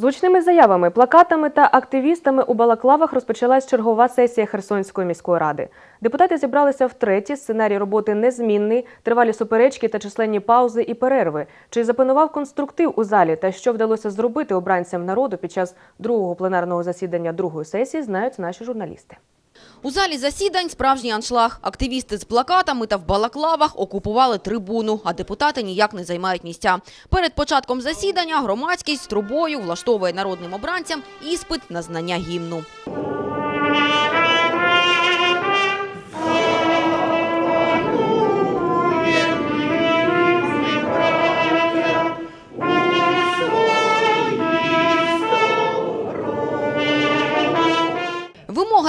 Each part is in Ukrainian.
З гучними заявами, плакатами та активістами у Балаклавах розпочалась чергова сесія Херсонської міської ради. Депутати зібралися втретє. Сценарій роботи незмінний, тривалі суперечки та численні паузи і перерви. Чи запанував конструктив у залі та що вдалося зробити обранцям народу під час другого пленарного засідання другої сесії, знають наші журналісти. У залі засідань справжній аншлаг. Активісти з плакатами та в балаклавах окупували трибуну, а депутати ніяк не займають місця. Перед початком засідання громадськість з трубою влаштовує народним обранцям іспит на знання гімну.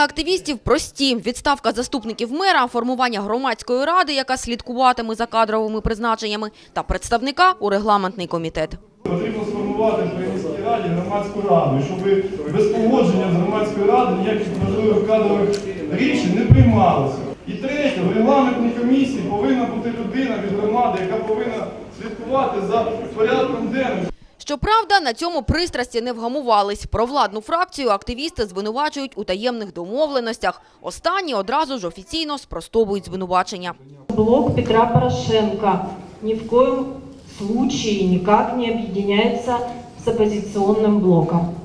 Активістів прості: відставка заступників мера, формування громадської ради, яка слідкуватиме за кадровими призначеннями, та представника у регламентний комітет. Потрібно сформувати при міській раді громадську раду, щоб без погодження з громадської ради ніяких важливих кадрових рішень не приймалося. І третє, в регламентній комісії повинна бути людина від громади, яка повинна слідкувати за порядком денним. Щоправда, на цьому пристрасті не вгамувались. Про владну фракцію активісти звинувачують у таємних домовленостях. Останні одразу ж офіційно спростовують звинувачення. Блок Петра Порошенка ні в коем случае ніяк не об'єднається з опозиційним блоком.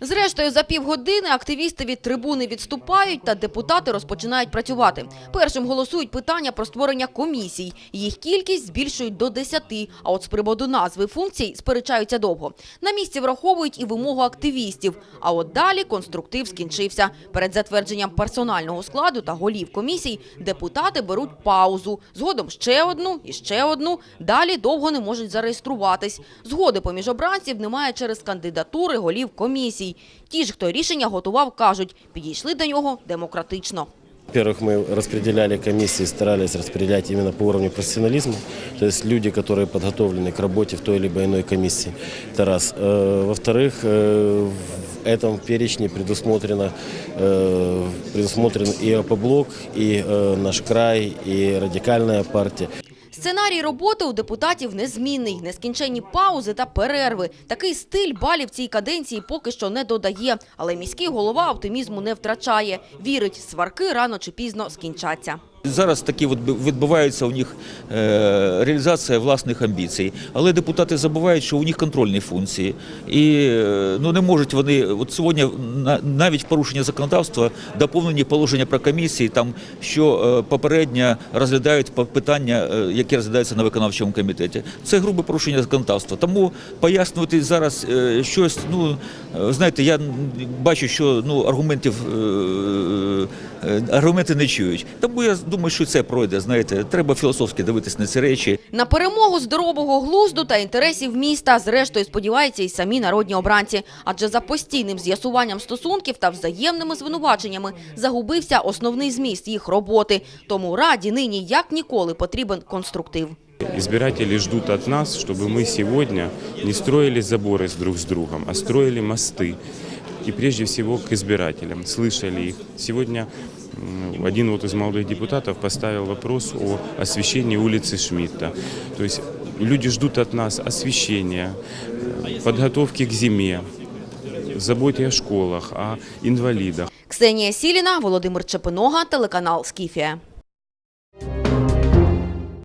Зрештою, за півгодини активісти від трибуни відступають та депутати розпочинають працювати. Першим голосують питання про створення комісій. Їх кількість збільшують до 10, а от з приводу назви функцій сперечаються довго. На місці враховують і вимогу активістів. А от далі конструктив скінчився. Перед затвердженням персонального складу та голів комісій депутати беруть паузу. Згодом ще одну і ще одну. Далі довго не можуть зареєструватись. Згоди поміж обранців немає через кандидатури голів комісій Ті ж, хто рішення готував, кажуть, підійшли до нього демократично. Во-первых, мы распределяли комиссии, старались распределять именно по уровню профессионализма. То есть люди, которые подготовлены к работе в той либо иной комиссии. Это раз. Э, Во-вторых, э, в этом перечне предусмотрено, э, предусмотрен и АП-блок, и э, наш край, и радикальная партия. Сценарій роботи у депутатів незмінний, нескінченні паузи та перерви. Такий стиль балів цій каденції поки що не додає, але міський голова оптимізму не втрачає. Вірить, сварки рано чи пізно скінчаться. Зараз такі відбувається у них е, реалізація власних амбіцій, але депутати забувають, що у них контрольні функції, і е, ну не можуть вони от сьогодні навіть порушення законодавства доповнені положення про комісії, там що е, попередньо розглядають питання, які розглядаються на виконавчому комітеті. Це грубе порушення законодавства. Тому пояснювати зараз щось. Ну знаєте, я бачу, що ну аргументів аргументи не чують. Тому я думаю, що це пройде. Знаєте, треба філософськи дивитись на ці речі. На перемогу здорового глузду та інтересів міста зрештою сподіваються і самі народні обранці. Адже за постійним з'ясуванням стосунків та взаємними звинуваченнями загубився основний зміст їх роботи. Тому раді нині як ніколи потрібен конструктив. Избиратели ждут от нас, чтобы мы сегодня не строили заборы с друг с другом, а строили мосты. И прежде всего к избирателям, слышали их. Сегодня м, один вот из молодых депутатов поставил вопрос о освещении улицы Шмидта. То есть люди ждут от нас освещения, э, подготовки к зиме, заботе о школах, о инвалидах. Ксенія Сіліна, Володимир Чепинога, телеканал Скіфія.